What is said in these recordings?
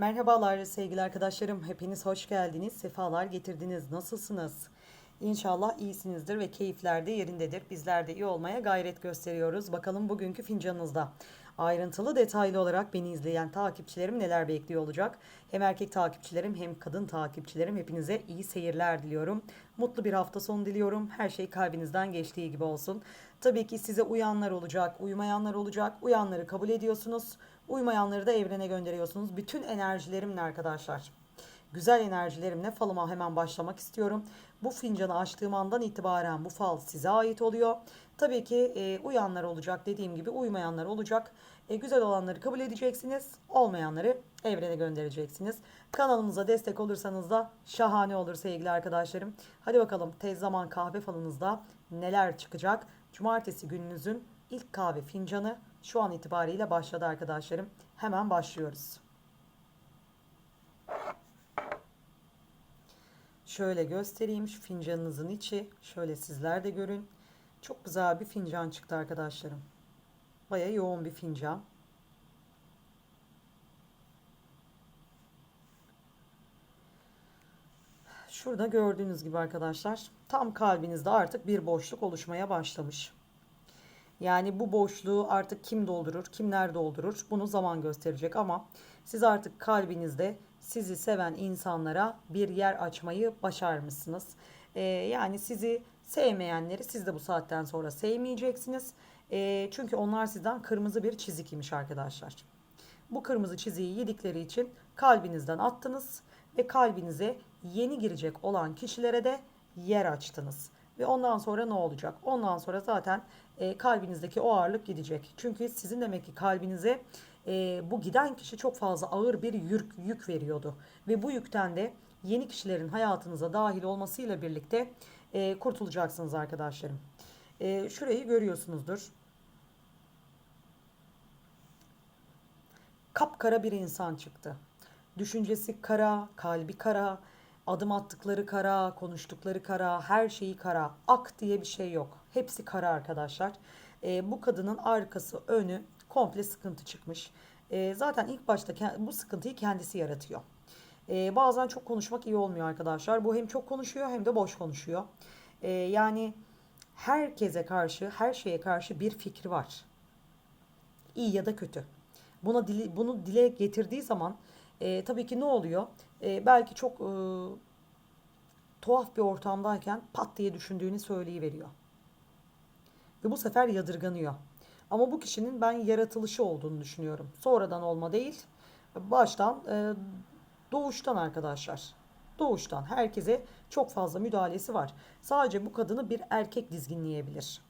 Merhabalar sevgili arkadaşlarım. Hepiniz hoş geldiniz. Sefalar getirdiniz. Nasılsınız? İnşallah iyisinizdir ve keyifler de yerindedir. Bizler de iyi olmaya gayret gösteriyoruz. Bakalım bugünkü fincanınızda ayrıntılı detaylı olarak beni izleyen takipçilerim neler bekliyor olacak. Hem erkek takipçilerim hem kadın takipçilerim hepinize iyi seyirler diliyorum. Mutlu bir hafta sonu diliyorum. Her şey kalbinizden geçtiği gibi olsun. Tabii ki size uyanlar olacak, uymayanlar olacak. Uyanları kabul ediyorsunuz. Uymayanları da evrene gönderiyorsunuz. Bütün enerjilerimle arkadaşlar. Güzel enerjilerimle falıma hemen başlamak istiyorum. Bu fincanı açtığım andan itibaren bu fal size ait oluyor. Tabii ki e, uyanlar olacak dediğim gibi uymayanlar olacak. E, güzel olanları kabul edeceksiniz. Olmayanları evrene göndereceksiniz. Kanalımıza destek olursanız da şahane olur sevgili arkadaşlarım. Hadi bakalım tez zaman kahve falınızda neler çıkacak? Cumartesi gününüzün ilk kahve fincanı şu an itibariyle başladı arkadaşlarım. Hemen başlıyoruz. Şöyle göstereyim şu fincanınızın içi. Şöyle sizler de görün. Çok güzel bir fincan çıktı arkadaşlarım. Baya yoğun bir fincan. Şurada gördüğünüz gibi arkadaşlar tam kalbinizde artık bir boşluk oluşmaya başlamış. Yani bu boşluğu artık kim doldurur, kimler doldurur bunu zaman gösterecek ama siz artık kalbinizde sizi seven insanlara bir yer açmayı başarmışsınız. Ee, yani sizi sevmeyenleri siz de bu saatten sonra sevmeyeceksiniz. Ee, çünkü onlar sizden kırmızı bir çizik imiş arkadaşlar. Bu kırmızı çiziyi yedikleri için kalbinizden attınız ve kalbinize yeni girecek olan kişilere de yer açtınız. Ve ondan sonra ne olacak? Ondan sonra zaten e, kalbinizdeki o ağırlık gidecek. Çünkü sizin demek ki kalbinize e, bu giden kişi çok fazla ağır bir yük, yük veriyordu. Ve bu yükten de yeni kişilerin hayatınıza dahil olmasıyla birlikte e, kurtulacaksınız arkadaşlarım. E, şurayı görüyorsunuzdur. Kapkara bir insan çıktı. Düşüncesi kara, kalbi kara, adım attıkları kara, konuştukları kara, her şeyi kara. Ak diye bir şey yok. Hepsi kara arkadaşlar. E, bu kadının arkası, önü komple sıkıntı çıkmış. E, zaten ilk başta bu sıkıntıyı kendisi yaratıyor. E, bazen çok konuşmak iyi olmuyor arkadaşlar. Bu hem çok konuşuyor hem de boş konuşuyor. E, yani herkese karşı, her şeye karşı bir fikri var. İyi ya da kötü. Buna dili, bunu dile getirdiği zaman e, tabii ki ne oluyor? E, belki çok e, tuhaf bir ortamdayken pat diye düşündüğünü söyleyiveriyor. Ve bu sefer yadırganıyor. Ama bu kişinin ben yaratılışı olduğunu düşünüyorum. Sonradan olma değil, baştan e, doğuştan arkadaşlar. Doğuştan herkese çok fazla müdahalesi var. Sadece bu kadını bir erkek dizginleyebilir.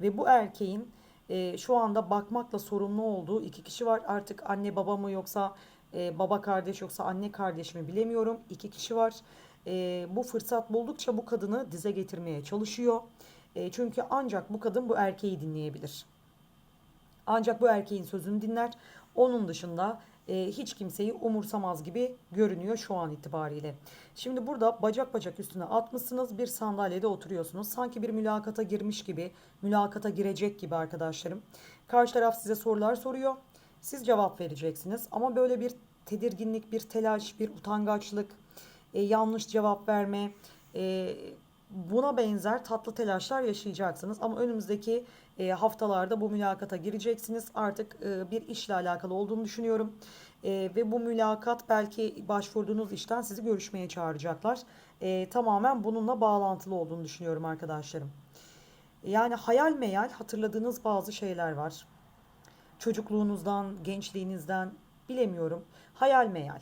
Ve bu erkeğin e, şu anda bakmakla sorumlu olduğu iki kişi var. Artık anne baba mı yoksa e, baba kardeş yoksa anne kardeş mi bilemiyorum. İki kişi var. E, bu fırsat buldukça bu kadını dize getirmeye çalışıyor. E, çünkü ancak bu kadın bu erkeği dinleyebilir. Ancak bu erkeğin sözünü dinler. Onun dışında e, hiç kimseyi umursamaz gibi görünüyor şu an itibariyle. Şimdi burada bacak bacak üstüne atmışsınız bir sandalyede oturuyorsunuz. Sanki bir mülakata girmiş gibi, mülakata girecek gibi arkadaşlarım. Karşı taraf size sorular soruyor. Siz cevap vereceksiniz ama böyle bir tedirginlik, bir telaş, bir utangaçlık, e, yanlış cevap verme, e, buna benzer tatlı telaşlar yaşayacaksınız. Ama önümüzdeki e, haftalarda bu mülakata gireceksiniz. Artık e, bir işle alakalı olduğunu düşünüyorum. E, ve bu mülakat belki başvurduğunuz işten sizi görüşmeye çağıracaklar. E, tamamen bununla bağlantılı olduğunu düşünüyorum arkadaşlarım. Yani hayal meyal hatırladığınız bazı şeyler var. Çocukluğunuzdan, gençliğinizden bilemiyorum. Hayal meyal.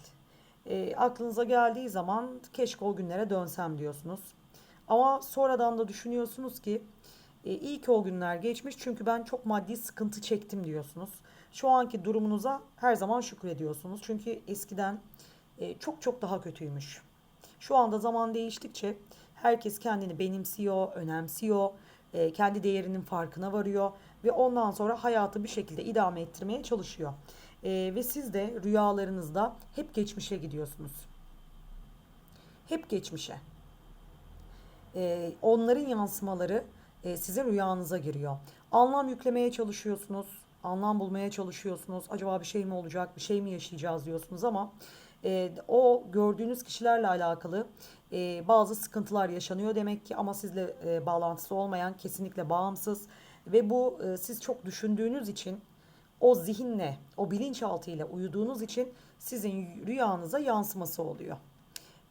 E, aklınıza geldiği zaman keşke o günlere dönsem diyorsunuz. Ama sonradan da düşünüyorsunuz ki e, iyi ki o günler geçmiş çünkü ben çok maddi sıkıntı çektim diyorsunuz. Şu anki durumunuza her zaman şükrediyorsunuz. Çünkü eskiden e, çok çok daha kötüymüş. Şu anda zaman değiştikçe herkes kendini benimsiyor, önemsiyor, e, kendi değerinin farkına varıyor ve ondan sonra hayatı bir şekilde idame ettirmeye çalışıyor. E, ve siz de rüyalarınızda hep geçmişe gidiyorsunuz. Hep geçmişe. E, onların yansımaları e, sizin rüyanıza giriyor. Anlam yüklemeye çalışıyorsunuz. Anlam bulmaya çalışıyorsunuz. Acaba bir şey mi olacak, bir şey mi yaşayacağız diyorsunuz ama e, o gördüğünüz kişilerle alakalı e, bazı sıkıntılar yaşanıyor demek ki ama sizle e, bağlantısı olmayan kesinlikle bağımsız ve bu e, siz çok düşündüğünüz için o zihinle, o bilinçaltıyla uyuduğunuz için sizin rüyanıza yansıması oluyor.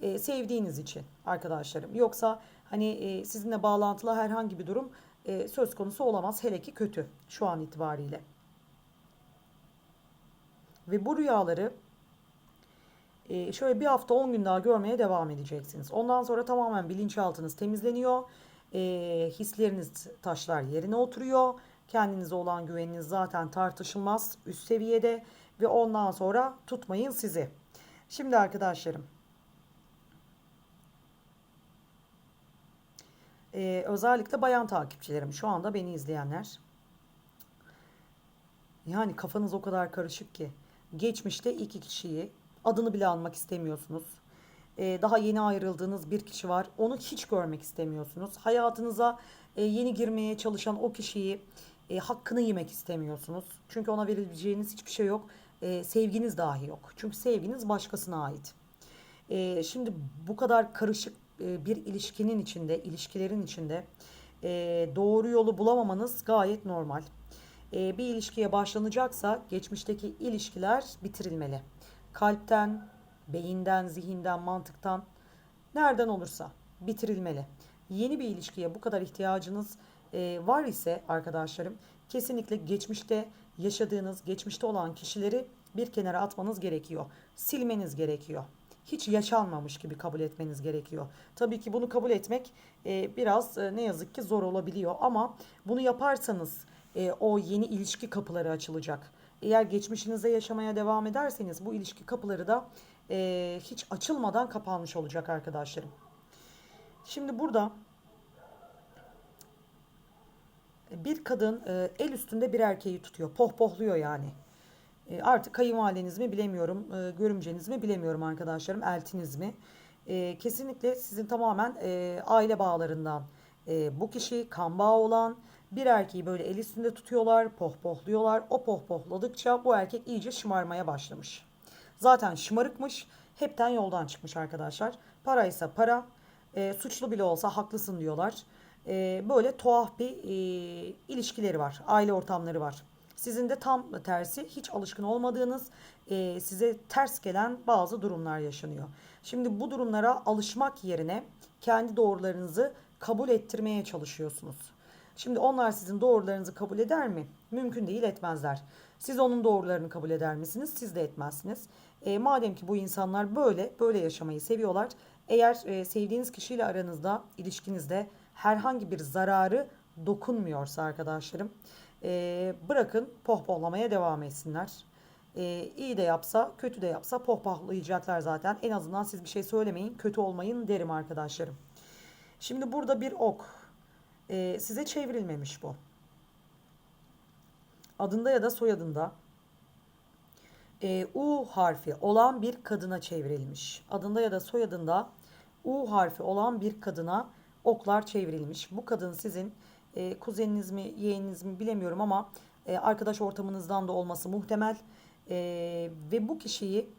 E, sevdiğiniz için arkadaşlarım. Yoksa hani e, sizinle bağlantılı herhangi bir durum e, söz konusu olamaz. Hele ki kötü şu an itibariyle. Ve bu rüyaları e, şöyle bir hafta 10 gün daha görmeye devam edeceksiniz. Ondan sonra tamamen bilinçaltınız temizleniyor. E, hisleriniz taşlar yerine oturuyor. Kendinize olan güveniniz zaten tartışılmaz üst seviyede ve ondan sonra tutmayın sizi. Şimdi arkadaşlarım e, özellikle bayan takipçilerim şu anda beni izleyenler yani kafanız o kadar karışık ki geçmişte iki kişiyi adını bile almak istemiyorsunuz. Ee, daha yeni ayrıldığınız bir kişi var. Onu hiç görmek istemiyorsunuz. Hayatınıza e, yeni girmeye çalışan o kişiyi e, hakkını yemek istemiyorsunuz. Çünkü ona verebileceğiniz hiçbir şey yok. E, sevginiz dahi yok. Çünkü sevginiz başkasına ait. Şimdi bu kadar karışık bir ilişkinin içinde, ilişkilerin içinde doğru yolu bulamamanız gayet normal. Bir ilişkiye başlanacaksa geçmişteki ilişkiler bitirilmeli. Kalpten, beyinden, zihinden, mantıktan nereden olursa bitirilmeli. Yeni bir ilişkiye bu kadar ihtiyacınız e, var ise arkadaşlarım kesinlikle geçmişte yaşadığınız, geçmişte olan kişileri bir kenara atmanız gerekiyor. Silmeniz gerekiyor. Hiç yaşanmamış gibi kabul etmeniz gerekiyor. Tabii ki bunu kabul etmek e, biraz e, ne yazık ki zor olabiliyor ama bunu yaparsanız e, o yeni ilişki kapıları açılacak. Eğer geçmişinize yaşamaya devam ederseniz bu ilişki kapıları da e, hiç açılmadan kapanmış olacak arkadaşlarım. Şimdi burada bir kadın e, el üstünde bir erkeği tutuyor. Pohpohluyor yani. E, artık kayınvalideniz mi bilemiyorum, e, görümceniz mi bilemiyorum arkadaşlarım, eltiniz mi? E, kesinlikle sizin tamamen e, aile bağlarından e, bu kişi kan bağı olan bir erkeği böyle el üstünde tutuyorlar, pohpohluyorlar. O pohpohladıkça bu erkek iyice şımarmaya başlamış. Zaten şımarıkmış, hepten yoldan çıkmış arkadaşlar. Paraysa para, e, suçlu bile olsa haklısın diyorlar. E, böyle tuhaf bir e, ilişkileri var, aile ortamları var. Sizin de tam tersi hiç alışkın olmadığınız e, size ters gelen bazı durumlar yaşanıyor. Şimdi bu durumlara alışmak yerine kendi doğrularınızı kabul ettirmeye çalışıyorsunuz. Şimdi onlar sizin doğrularınızı kabul eder mi? Mümkün değil etmezler. Siz onun doğrularını kabul eder misiniz? Siz de etmezsiniz. E, madem ki bu insanlar böyle, böyle yaşamayı seviyorlar. Eğer e, sevdiğiniz kişiyle aranızda, ilişkinizde herhangi bir zararı dokunmuyorsa arkadaşlarım e, bırakın pohpohlamaya devam etsinler. E, iyi de yapsa, kötü de yapsa pohpohlayacaklar zaten. En azından siz bir şey söylemeyin, kötü olmayın derim arkadaşlarım. Şimdi burada bir ok. E, size çevrilmemiş bu. Adında ya da soyadında e, U harfi olan bir kadına çevrilmiş. Adında ya da soyadında U harfi olan bir kadına oklar çevrilmiş. Bu kadın sizin e, kuzeniniz mi, yeğeniniz mi bilemiyorum ama e, arkadaş ortamınızdan da olması muhtemel. E, ve bu kişiyi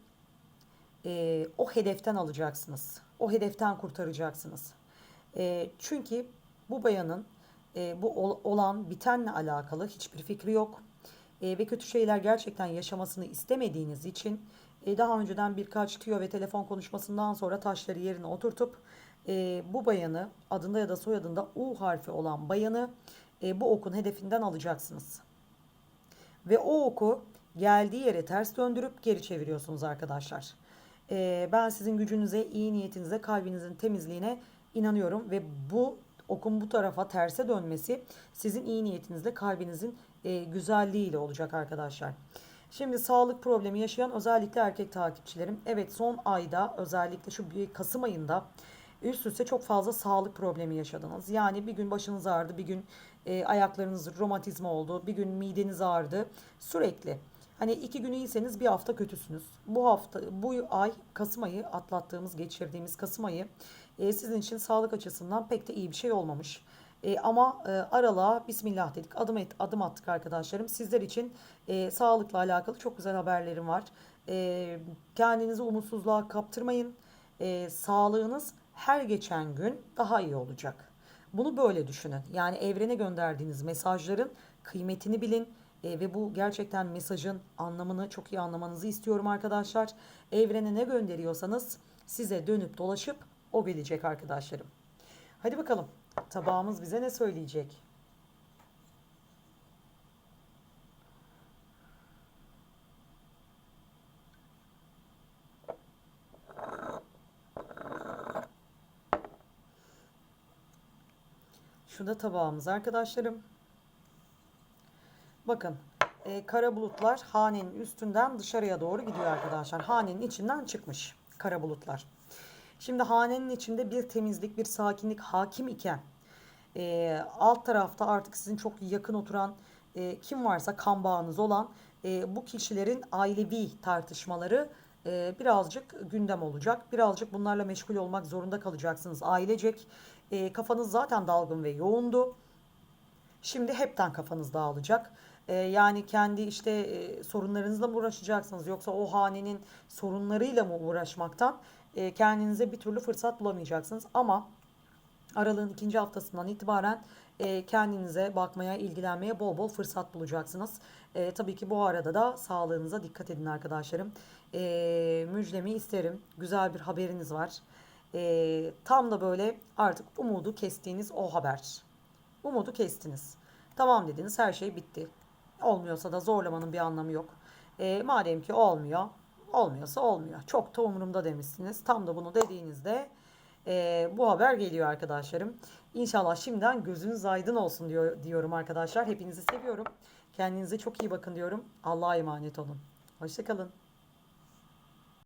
e, o hedeften alacaksınız. O hedeften kurtaracaksınız. E, çünkü bu bayanın e, bu ol, olan bitenle alakalı hiçbir fikri yok. E, ve kötü şeyler gerçekten yaşamasını istemediğiniz için e, daha önceden birkaç tüyo ve telefon konuşmasından sonra taşları yerine oturtup e, bu bayanı adında ya da soyadında U harfi olan bayanı e, bu okun hedefinden alacaksınız. Ve o oku geldiği yere ters döndürüp geri çeviriyorsunuz arkadaşlar. E, ben sizin gücünüze, iyi niyetinize, kalbinizin temizliğine inanıyorum ve bu okun bu tarafa terse dönmesi sizin iyi niyetinizle, kalbinizin e, güzelliğiyle olacak arkadaşlar. Şimdi sağlık problemi yaşayan özellikle erkek takipçilerim. Evet son ayda özellikle şu Kasım ayında üst üste çok fazla sağlık problemi yaşadınız. Yani bir gün başınız ağrıdı, bir gün e, ayaklarınız romatizma oldu, bir gün mideniz ağrıdı. Sürekli. Hani iki gün iyiyseniz bir hafta kötüsünüz. Bu hafta, bu ay Kasım ayı atlattığımız, geçirdiğimiz Kasım ayı e, sizin için sağlık açısından pek de iyi bir şey olmamış. E, ama e, aralığa bismillah dedik. Adım et, adım attık arkadaşlarım. Sizler için e, sağlıkla alakalı çok güzel haberlerim var. E, kendinizi umutsuzluğa kaptırmayın. E, sağlığınız her geçen gün daha iyi olacak. Bunu böyle düşünün. Yani evrene gönderdiğiniz mesajların kıymetini bilin. E, ve bu gerçekten mesajın anlamını çok iyi anlamanızı istiyorum arkadaşlar. Evrene ne gönderiyorsanız size dönüp dolaşıp o gelecek arkadaşlarım. Hadi bakalım tabağımız bize ne söyleyecek? Şu da tabağımız arkadaşlarım. Bakın e, kara bulutlar hanenin üstünden dışarıya doğru gidiyor arkadaşlar. Hanenin içinden çıkmış kara bulutlar. Şimdi hanenin içinde bir temizlik, bir sakinlik hakim iken e, alt tarafta artık sizin çok yakın oturan e, kim varsa kan bağınız olan e, bu kişilerin ailevi tartışmaları e, birazcık gündem olacak. Birazcık bunlarla meşgul olmak zorunda kalacaksınız ailecek. E, kafanız zaten dalgın ve yoğundu. Şimdi hepten kafanız dağılacak. Ee, yani kendi işte e, sorunlarınızla mı uğraşacaksınız yoksa o hanenin sorunlarıyla mı uğraşmaktan e, kendinize bir türlü fırsat bulamayacaksınız. Ama aralığın ikinci haftasından itibaren e, kendinize bakmaya, ilgilenmeye bol bol fırsat bulacaksınız. E, tabii ki bu arada da sağlığınıza dikkat edin arkadaşlarım. E, müjdemi isterim. Güzel bir haberiniz var. E, tam da böyle artık umudu kestiğiniz o haber. Umudu kestiniz. Tamam dediniz her şey bitti. Olmuyorsa da zorlamanın bir anlamı yok. E, madem ki olmuyor, olmuyorsa olmuyor. Çok da umurumda demişsiniz. Tam da bunu dediğinizde e, bu haber geliyor arkadaşlarım. İnşallah şimdiden gözünüz aydın olsun diyor, diyorum arkadaşlar. Hepinizi seviyorum. Kendinize çok iyi bakın diyorum. Allah'a emanet olun. Hoşçakalın.